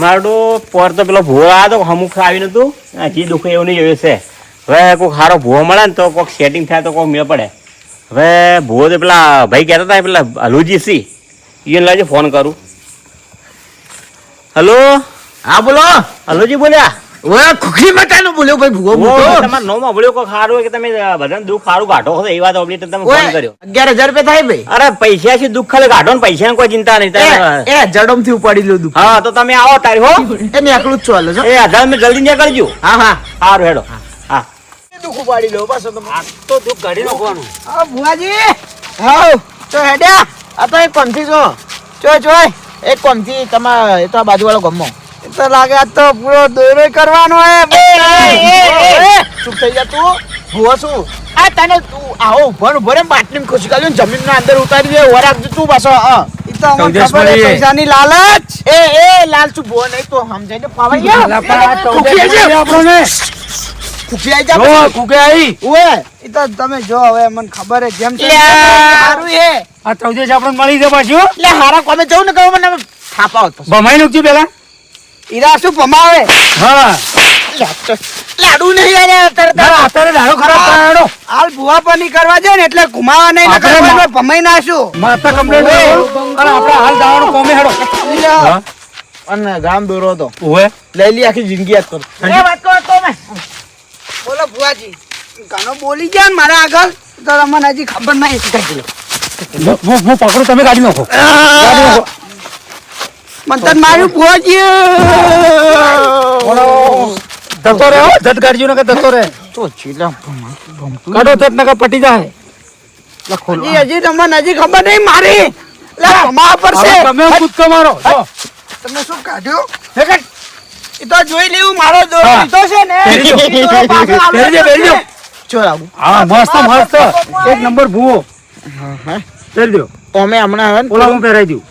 મારું પર તો પેલો ભૂવો આવ્યો હતો અમુક આવીને તું. હજી દુઃખ એવું નહીં જોયું છે. હવે કોઈક સારો ભૂવો મળે ને તો કોઈક સેટિંગ થાય તો કોઈક મેળ પડે. હવે ભૂવો તો પેલા ભાઈ કહેતા હતા પેલા હલુજી સી. એને લાજે ફોન કરું. હલો? હા બોલો. હલુજી બોલ્યા? ઓય ખુખરી મટાનો બોલ્યો ભાઈ ભૂવો મોટો. તમારે નો મળ્યો કોઈ સારું કે તમે બધાને દુઃખ સારું કાઢો છો એ વાત ઓબલી તો તમે ફોન કર્યો. અગિયાર હજાર રૂપિયા થાય ભાઈ. અરે પૈસા છે દુઃખ ખાલી કાઢો ને પૈસા કોઈ ચિંતા નહીં તમે- એ જડમથી ઉપાડી લો દુઃખ. હા તો તમે આવો તારી હો. એ નીકળું જ છું છો એ હજાર મિનિટ જલ્દી નીકળ કરજો હા હા. સારું હેડો. હા. દુઃખ ઉપાડી લો બસ તમે. આ તો દુઃખ કાઢી નાખવાનું. હા ભુવાજી. હાઉ તો હેડ્યા. આ તો એક કોમથી છો ચોય ચોય એક કોમથી તમારે એ તો આ બાજુવાળો ગમો. તો લાગે આ તો પૂરો દોરો કરવાનો હે. એ, ચૂપ થઈ જા તું? ભુવો શું? આ તને તું આવો ઊભો ઊભો રે બાટલી ખુશી કાઢ્યો જમીન ના અંદર ઉતારી દે વરાક તું પાછો હા. પૈસાની લાલચ. એ એ લાલચુ ભુવો નહીં તો સમજાય ને ફાવાઈ ગયા. ખુખી આઈ આઈ જા જો આઈ. ઓએ ઈ તો તમે જો હવે મને ખબર હે જેમ છે સારું હે. આ ચૌદેશ આપણને મળી જાય પાછું. એટલે હારા કોમે જવું ને કહું મને થાપા હોત ભમાઈ નું પેલા ઈરા શું પમાવે? હા. લાડુ નહીં યાર અત્યારે અત્યારે લાડુ ખરાબ કરાડો હાલ ભૂવા પર કરવા જાય ને એટલે ઘુમાવા નહીં નકર મા- નાશું માતા કમ્પ્લેટ અને આપણે હાલ જવાનું કોમે હેડો. અને ગામ દોરો હતો ઓએ લઈ લી આખી જિંદગી યાદ કરું એ વાત કરો તો મેં બોલો ભુવાજી. ગાનો બોલી ગયા ને મારા આગળ? તો તમને હજી ખબર નહીં. શીખાઈ ગયેલો હું હું પકડું તમે ગાડી નાખો. ગાડી નાખો. મને મારું માર્યું ધતો રે હો ધત કાઢજો ને કે ધક્કો રે તો ચીલા કાઢો ધત નકર પટી જાય. હજી હજી તમને હજી ખબર નહીં મારી. લે ભમા પર છે. તમે કૂદકો મારો જો. તમે શું કાઢ્યું? એ તો જોઈ લેવું મારો દોર હા. લીધો છે ને. દો. છે. ચોર આવું હા મસ્ત મસ્ત. એક નંબર ભૂવો. પહેરી દો અમે હમણાં આવે ને ઓલા હું પહેરાઈ દઉં.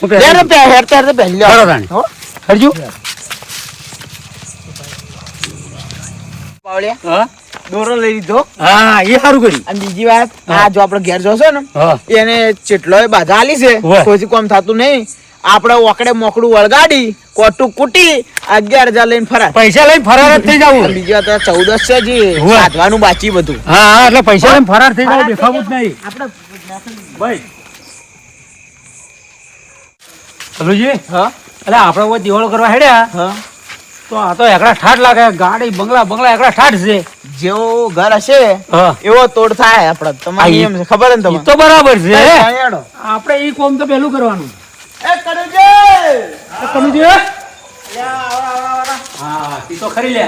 હેર તો પહેલી લો કરો હો. હરજુ પાવળિયા હા? દોરો લઈ લીધો. હા એ સારું કર્યું. અને બીજી વાત આ જો આપણે ઘેર જોશો ને એને ચેટલોય બાધા આલી છે કોઈ કોમ થતું નહીં. આપણે ઓકડે મોકડું વળગાડી કોટું કૂટી અગિયાર હજાર લઈને ફરાર. પૈસા લઈને ફરાર જ થઈ જવું. બીજી વાત ચૌદસ છે જી. સાધવાનું બાકી બધું. હા હા એટલે પૈસા લઈને ફરાર થઈ જવું દેખાવું જ નહીં. આપણે ભાઈ હલોજી હા? એટલે આપણે કોઈ દિવાળો કરવા હેડ્યા. હા. તો આ તો એકડા ઠાઠ લાગે. ગાડી બંગલા બંગલા એકડા ઠાઠ છે. જેવો ઘર હશે એવો તોડ થાય આપડે તમારી છે. ખબર ને તમને તો બરાબર છે. આપણે ઈ કોમ તો પેલું કરવાનું. એ કનુજી! તમે જો હા ઈ તો ખરી લે.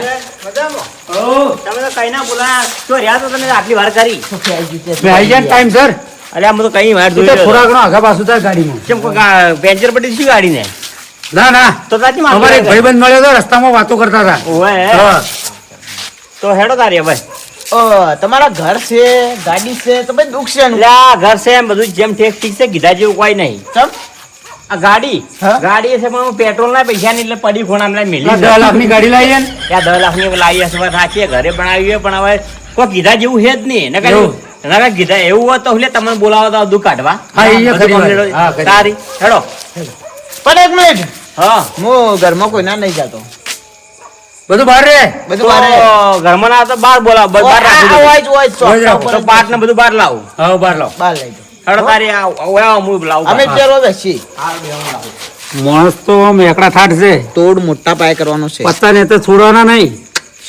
ઓ તમે તો કઈ ના બોલા તો રહ્યા તો તમે આટલી વાર કરી. ટાઈમ સર અરે આમ તો કઈ વાર જોઈ થોડા ઘણો આગા પાછું થાય ગાડીમાં. કેમ કોઈ પેન્ચર પડી શી ગાડી ને ના. ના તો માં અમારે એક ભાઈબંધ મળ્યો તો રસ્તામાં વાતો કરતા હતા. તો હેડો તારી ભાઈ ઓ, તમારા ઘર છે ગાડી છે તો ભાઈ દુઃખ છે. આ ઘર છે એમ બધું જેમ ઠેક ઠીક છે કીધા જેવું કોઈ નહીં. ચમ? આ ગાડી? ગાડી છે પણ પેટ્રોલ ના પૈસા ની એટલે પડી ખોણામ લઈને મેલી. દસ લાખની ગાડી લાવી ને ત્યાં દસ લાખની લાવી હશે વાત ઘરે બનાવીએ પણ હવે કોઈ કીધા જેવું છે જ નહીં. ને એવું. નકર કીધા એવું હોય તો લે તમને બોલાવો તો દુ કાઢવા હા, હા. તારી હેડો. પણ એક મિનિટ. હા. હું ઘરમાં કોઈના નહીં જતો. બધું બહાર રે બધું બહાર. ઘરમાં ના તો બહાર બોલાવ બહાર રાખી રાખો. ઉપર તો પાટ ને બધું બહાર લાવ. હા બહાર લાવ. બહાર લઈ જાઓ. હેડો તારી ઓય આવો, હું લાવું અમે બહાર. પેલો લાવ માણસ તો આમ એકડા ઠાઠ છે. તોડ મોટા પાય કરવાનો છે. પત્તા ને તો છોડવાના નહીં.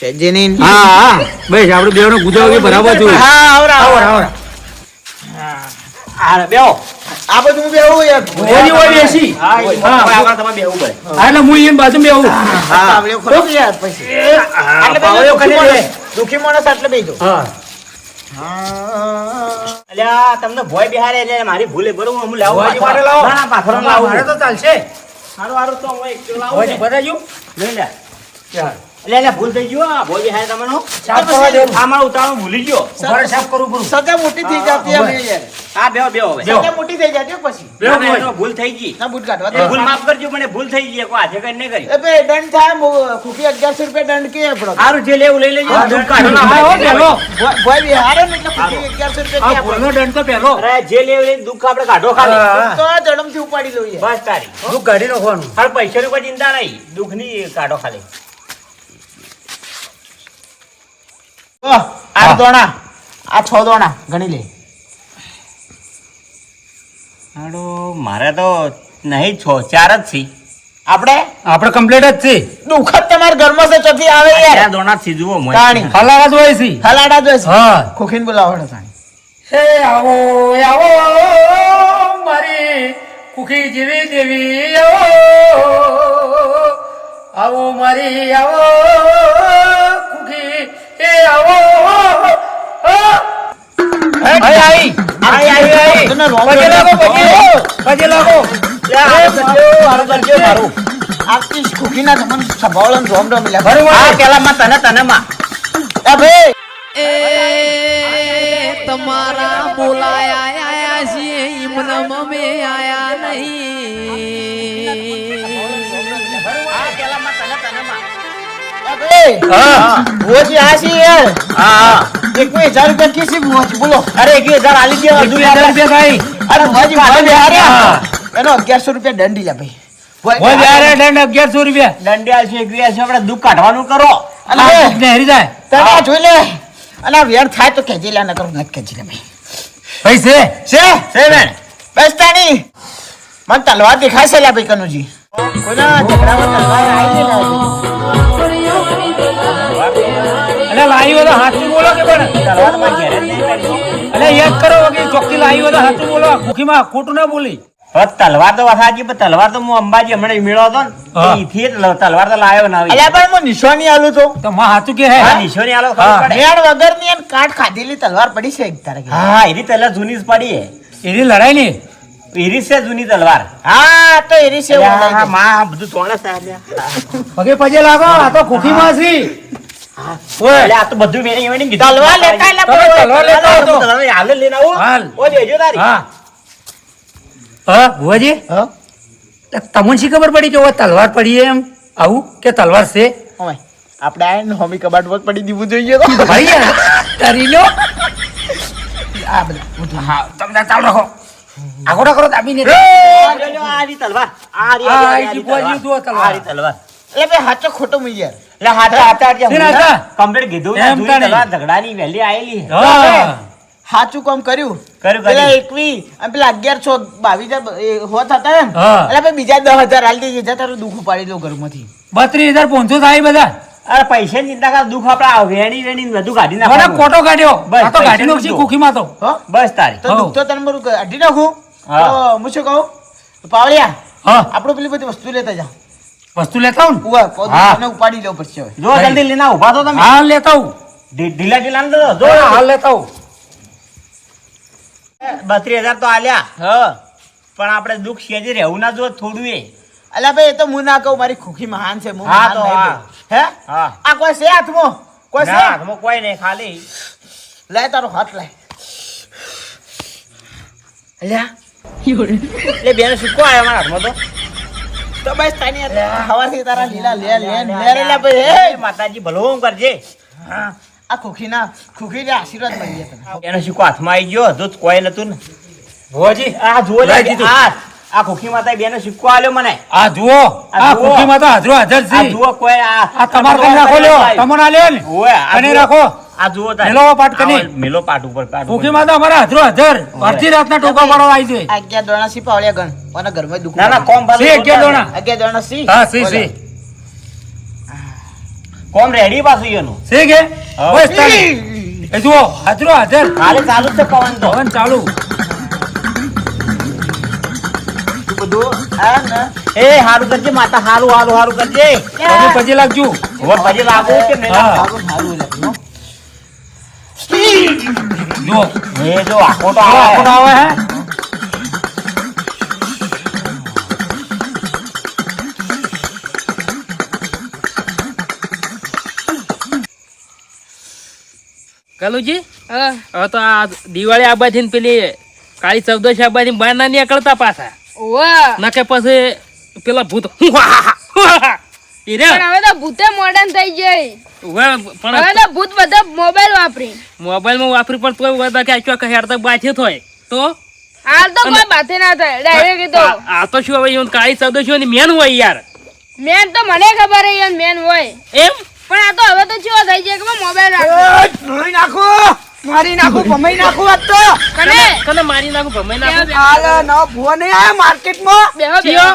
નહીં. હા હા. બસ આપણે બેવનો ગુજાવ કે બરાબર જોયું હા આવરા, આવરા આવરા. હા બેહો. આ બધું હું બેહું યાર. ઓલી ઓલી એસી. હા. આગળ તમે બેવું પડે હા એટલે હું એમ બાજુ બેવું હા, આવડે ખરો યાર પછી. એટલે બેહજો, પાવડો દુઃખી. માણસ- માણસ આટલે હા. અલ્યા તમને ભોય બિહારે એટલે મારી ભૂલે બરોબર હું લાવું. લાવો. ના, પાછળ મારે તો ચાલશે. સારું સારું તો હું એક લાવું ભોયજી લઈ લે. ચાલ. એટલે એટલે ભૂલ થઈ ગયો આ. ભોજી હાય તમારો સાફ કરવા દેવું. આમાં ઉતારો ભૂલી ગયો. ઊભા સાફ કરવું પડું સગા મોટી થઈ જતી અમે યાર. હા બેહો બેહો હવે. સગા મોટી થઈ જતી પછી. બેહો, ના, ના, ભાઈ. એનો ભૂલ થઈ ગઈ. ના બૂટ કાઢવા ભૂલ માફ કરજો મને ભૂલ થઈ ગઈ. કોઈ આજે કઈ નહીં કરી. એ દંડ થાય મો- ખુખી રૂપિયા દંડ કે આપણો સારું જે લેવું લઈ લેજો. દંડ કાઢો હો, આપણે. પહેલો. ભોય- ભોય બી હારે ને એટલે ખુખી અગિયારસો રૂપિયા કે આપણો. દંડ તો પહેલો. અરે જે લેવું લઈને દુઃખ આપણે કાઢો ખાલી. હા. તો જડમથી ઉપાડી લઈએ બસ તારી. દુઃખ કાઢી નાખવાનું. હાલ પૈસાની કોઈ ચિંતા નહીં. દુઃખની કાઢો ખાલી. આઠ દોણા. આ છ દોણા ગણી લે. હાડો મારે તો નહીં છ ચાર જ છે. આપણે? આપણે કમ્પ્લીટ જ છે. દુઃખ જ ઘરમાં છે ચોથી આવે યાર. ચાર દોણા જ મોય. તાણી. હલાવા જ હોય છે. હલાડા જોઈશ હા. ખુખીને બોલાવો તાણી. હે આવો આવો મારી કુખી જેવી દેવી આવો. આવો મારી આવો કુખી એ આવો તમારા બોલાયા આયા છીએ. ઈમનમ અમે આયા નહીં. એ ભાઈ હા. ભુવાજી આ છે યાર. હા હા. એકવીસ હજાર રૂપિયા કિસી ભુવાજી બોલો. અરે એક હજાર આલી દે એક બે હજાર રૂપિયા થાય અરે ભાઈ બે હા. હાર્યા. એનો અગિયારસો રૂપિયા દંડી લે ભાઈ. હોય જ્યારે દંડ અગિયારસો રૂપિયા. દંડિયાલ છે એક છે આપણે દુઃખ કાઢવાનું કરો. અને હેરી જાય. તને આ જોઈ લે. અને આ વેર થાય તો કેજી લે નકર નથી કેજી લે ભાઈ. પૈસે છે? છે? બેન બસ તાણી. મને તલવાર દેખાય છે લે ભાઈ કનુજી. કોઈના ઝઘડામાં તલવાર આવી ગઈ લે. એટલે લાવી હોય તો હાથું બોલો કે પણ? તલવારમાં ઘેરે જ નહીં કરી. એટલે યાદ કરો કે ચોખ્ખી લાવી હોય તો હાથું બોલો. ખુખીમાં ખોટું ના બોલી. તલવાર તો વસાજી પણ તલવાર તો હું અંબાજી હમણાં મેળો હતો ને હા. તલવાર તો લાયો ના અલ્યા પણ હું નિશાની આલું તો તો માં હાથું કે હે? હા, નિશોની આલો હા. પડે. એમ કાટ ખાધેલી તલવાર પડી છે એક તારે હા એની તલવાર જૂની જ પડી હે. એની લડાઈ ની? એરી છે જૂની તલવાર. હા તો એરી છે અલ્યા, માં બધું તોણે છે પગે પગે લાગો આ તો ખુખીમાં છે ઓય આ તો બધું મેં એમને કીધું. તલવાર લેતા લે તમે લેતા તો. તલવાર હાલ લઈને આવું. હાલ. ઓ લેજો તારી. હા હા ભુવાજી હા? તમને શી ખબર પડી કે તલવાર પડી એમ આવું કે તલવાર છે ઓય, આપણે ને હોમી કબાટ પર પડી દીવું જોઈએ તો. ભાઈ યાર, લો આ બધા. હા તમને ચાલ રાખો આગોડા કરો દાબીને આ રી તલવાર. આ રી, આ રી તલવાર. એટલે ભાઈ હાચો ખોટો મુઈ યાર. એટલે હાચા હાચા શી કમ્પ્લીટ કીધું ને, જૂની ઝઘડાની વેલી આયેલી. હા. હાચું કામ કર્યું. કર્યું, પેલા એકવી અને પેલા અગિયારસો બાવીસ હોત હતા ને એટલે ભાઈ બીજા દસ હજાર હાલ દઈએ તારું દુઃખ ઉપાડી દઉં ઘરમાંથી. બત્રીસ હજાર પાંચસો થાય બધા. અરે પૈસાની ચિંતા કર દુઃખ આપડા વેણી વેણી બધું કાઢી નાખો. કોટો કાઢ્યો. બસ, તો કાઢી પૈસાનું નાખશે દો. કુખીમાં તો. બસ તારી. તો દુઃખ તો તને મારું કાઢી નાખું? હું શું કહું? પાવળિયા હા. આપણું પેલી બધી વસ્તુ લેતા જા. વસ્તુ લેતા હું. તને ઉપાડી લેવું પડશે હવે. જો જલ્દી લઈને ઊભા તો તમે. હાલ લેતા હું ઢીલા ઢીલા ને જો હાલ લેતા હું બત્રીસ હજાર તો આલ્યા. હ. પણ આપણે દુઃખ છે જ રહેવું ના જો થોડું એ. અલ્યા ભાઈ એ તો હું ના કહું મારી ખુખી મહાન છે હું હા તો હા. આ કોઈ છે હાથમાં? કોઈ ના, છે? હાથમાં કોઈ નહીં ખાલી. લાય તારો હાથ લાય અલ્યા. બેન બેનો સિક્કો આવ્યો મારા હાથમાં તો? તો બસ તાની હવારથી તારા લીલા લે લે લે લે લે. ભાઈ હે. માતાજી ભલું કરજે. આ ખુખીના ખુખીના આશીર્વાદ મળી તને. એનો સિક્કો હાથમાં આવી ગયો તો જ કોઈ નતું ને. ભુવાજી આ જુઓ. આ આ ખોખી માતા બેનો સિક્કો આલ્યો મને? આ જુઓ આ હાજરો હાજર આ છે જુઓ કોઈ આ આ તમાર કઈ રાખો લ્યો. તમને આ ને ઓય, રાખો આ જુઓ મેલો પાટ કની. મેલો પાટ ઉપર પાટ ઉપર. કુખીમાં અમારા હાજરો હાજર. અડધી રાતના ટોકા પાડવા આવી છે. અગિયાર દોણા સી પાવળિયા ગણ. અને ઘરમાં દુખ ના ના કોમ પાછું અગિયાર દોણા. અગિયાર દોણા સી? હા સી સી. કોમ રેડી પાછું એનું છે કે? બસ તાળી. એ જુઓ હાજરો હાજર. હાલે ચાલુ છે પવન તો. પવન ચાલુ. બધું હા ને. એ હારું કરજે માતા હારું હારું હારું કરજે. પછી લાગજો. પછી લાગુ કે? જો એ જો આખો તો આખો તો આવે હે. કાલુજી હા તો આ દિવાળી આબાથી પેલી કાળી ચૌદશ આબાથી બહાર ના નીકળતા પાછા. નકે પછી પેલા ભૂત પણ હવે તો ભૂતે મોડર્ન થઈ જાય ઉવે હવે તો ભૂત બધા મોબાઈલ વાપરી. મોબાઈલમાં વાપરી પણ તોય બધા કે આચો હેર તો બાથી થોય તો? હાલ તો કોઈ બાતે ના થાય ડાયરેક્ટ તો. આ- તો શું હવે ઈવન કાળી ચૌદશની મેન હોય યાર. મેન તો મને ખબર હે મેન હોય. એમ? પણ આ તો હવે તો શું થઈ જાય કે મોબાઈલ રાખો નાખો! મારી નાખો ભમાઈ નાખો આજ તો. કને? કને? મારી નાખું ભમાઈ નાખું? હાલ નો ભુવા નહીં આયો માર્કેટમાં? બેહો બેહો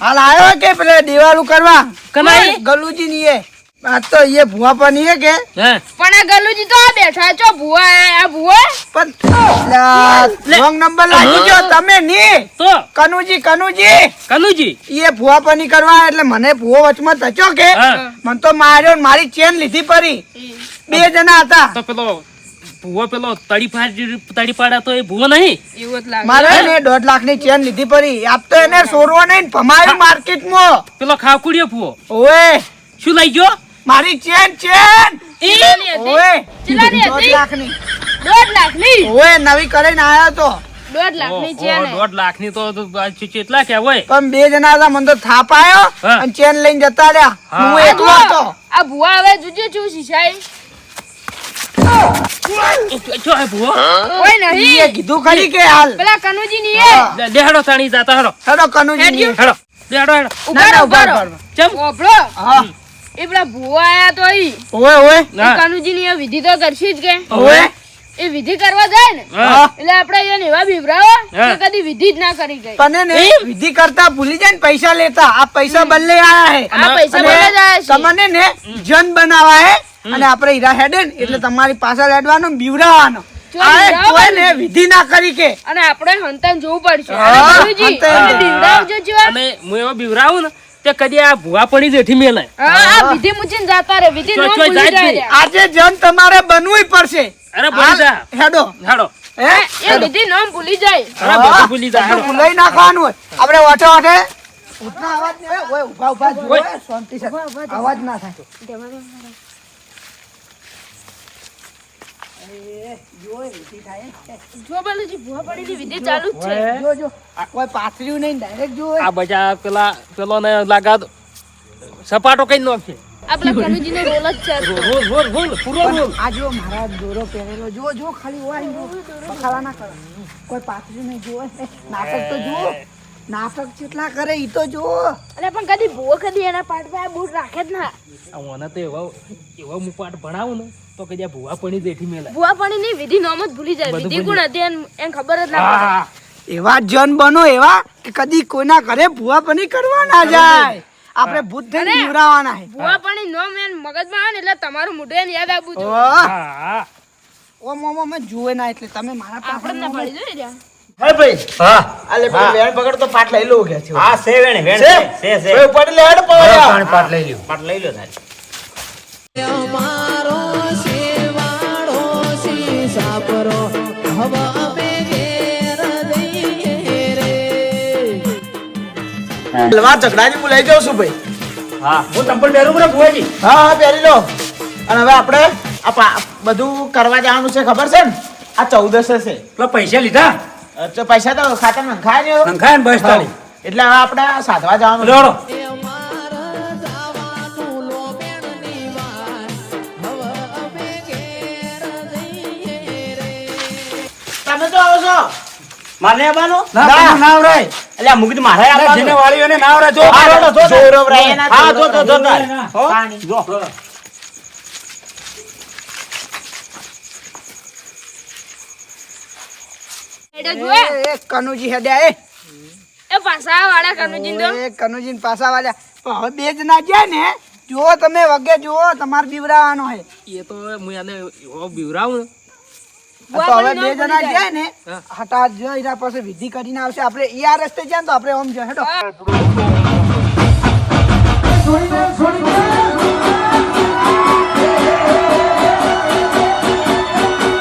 હાલ આયો કે પેલે દિવાળું કરવા કનાઈ? ગલુજી ની એ. આ તો એ ભુવા પર નહીં હે કે? પણ આ ગલુજી તો આ બેઠા છો ભુવા આયા. આ ભૂવા? પણ રોંગ નંબર લાગી ગયો તમે ની? તો? કનુજી કનુજી? કનુજી? એ ભુવા પર નહીં કરવા એટલે મને ભુવો વચમાં તચો કે? મન મને તો માર્યો મારી ચેન લીધી પરી. બે જણા હતા. તો પેલો ભૂવો પેલો તડી પાડ તડી પાડા તો એ ભૂવો નહીં? એવું જ લાગે. મારે ને દોઢ લાખની ચેન લીધી પડી આપ તો એને સોરવો નહીં ને માર્કેટમાં પેલો ખાવકુડિયો ભૂવો. ઓએ શું લઈ ગયો? મારી ચેન ચેન. ઓએ દોઢ લાખની દોઢ લાખની? ઓએ નવી કરીને આયો તો. દોઢ લાખની છે ઓહો, દોઢ લાખની તો તો આ ચે- કેટલા કે હોય? પણ બે જણા હતા મને તો થાપ આવ્યો અને ચેન લઈને જતા રહ્યા. હા. એકલો હતો આ ભૂવા હવે જુજે છું શીશાય જો હે ભૂવો કોઈ ઈએ નહીં. કીધું ખરી કે હાલ? પેલા કનુજી ની એ. હા. તાણી જાતા હેડો. હેડો કનુજી ની હેડો. લેહાડો હેડો. ઊભા ઊભા ચમ. ઓભળો. હા. એ પેલા ભૂવા આયા તો ઈ. ઓએ ઓએ કનુજી ની વિધિ તો કરશી જ કે. ઓએ એ વિધિ કરવા જાય ને એટલે આપણે એને એવા બીવરાવો કે કદી વિધિ જ ના કરી ગઈ. તને ને વિધિ કરતા ભૂલી જાય ને પૈસા લેતા. આ પૈસા બદલે આયા હે. આ પૈસા બને જાય છે. તમને ને જન બનાવા હે. અને આપણે હીરા હેડે ને એટલે તમારી પાછળ હેડવાનું બીવડાવવાનું. વિધિ ના કરી કે. અને આપણે હંતાને જોવું પડશે. હા, અને ગુરુજી, હંતાને. તમે બીવડાવજો જો. અને હું એવો બીવરાવું ને તે કદી આ ભૂવા પડી જેઠી મેલે આ વિધિ મૂકીને જાતા રે વિધિ નો ભૂલી જાય જ જાય. નહીં. રે. આજે જન તમારે બનવું પડશે. અરે બોલી જા. હેડો. હેડો. હે? એ વિધિ નો ભૂલી જાય. અરે બધું ભૂલી જા હેડો. ભૂલાઈ નાખવાનું હોય. આપણે ઉઠના અવાજ ઓય, શાંતિ છે. અવાજ ના થાય જો બાલુજી ભૂવા પડેલી વિધિ ચાલુ જ છે જો જો કોઈ પાથર્યું નહીં ડાયરેક્ટ જો આ બજા પેલા પેલો ને લાગા સપાટો કઈ નો છે કોઈ પાથરી નહીં જોવે નાટક તો જુઓ. નાટક કેટલા કરે ઈ તો જો અરે પણ કદી ભૂવો કદી એના પાઠ પર બૂટ રાખે જ ના. આ મને તો એવા એવા હું પાઠ ભણાવું ને તો કે આ ભૂવા પડી જેઠી મેલા. ભૂવા પાણી ની વિધિ નોમ જ ભૂલી જાય. વિધિ કોણ હતી એમ એમ ખબર જ ના પડે. એવા જન બનો એવા કે કદી કોઈના ઘરે ભૂવા પાણી કરવા ના જાય. આપણે ભૂત થઈને બીવરાવાના હે. ભૂવા પાણી નોમ એમ મગજમાં આવે ને એટલે તમારું મોઢું એને યાદ આવવું જોઈએ. ઓ મોમો મેં જુએ ના એટલે તમે મારા પાસે આપણે ભણી જોઈએ. હે ભાઈ. હા. આલે પેલો વેણ પકડ તો પાટ લઈ લો કે છે. હા છે વેણે વેણ. છે? છે છે. ભાઈ લે હેડ પવાયા પાટ લઈ લ્યો. પાટ લઈ લ્યો તારી. અમારો શેરવાળો શી સાપરો હવે અમે ઘેર જઈએ રે. હલવા ઝઘડાજી હું લઈ જાઉં છું ભાઈ. હા હું ચંપલ પહેરું બરા ભુવાજી. હા હા પહેરી લો. અને હવે આપણે આ બધું કરવા જવાનું છે ખબર છે ને? આ ચૌદસ છે. પૈસા લીધા? તો પૈસા તો ખાતા નંખાય ને નંખાય ને બસ તારી એટલે હવે આપણે સાધવા જવાનું. રે. તમે તો આવો છો. મારે આવવાનો? ના. ના આવરે એટલે આ મૂકી મારે અરે જેને વાળીઓને ના આવરે જો જો, જો, હા જો તો જો? પાણી. જો હેડે જોએ. એ, એ, કનુજી હેડ્યા એ. એ પાછા વાળા કનુજી તો એ કનુજી ને પાછા હવે બે જણા ગયા ને જુઓ તમે વગે જુઓ તમારે બીવરાવાનો હે. એ તો હું એને એવો બીવરાવું તો હવે બે જણા ગયા ને હા. હટાત પાસે વિધિ કરીને આવશે. આપણે ઈ આ રસ્તે જાય ને તો આપણે ઓમ જશે હેડો. હા.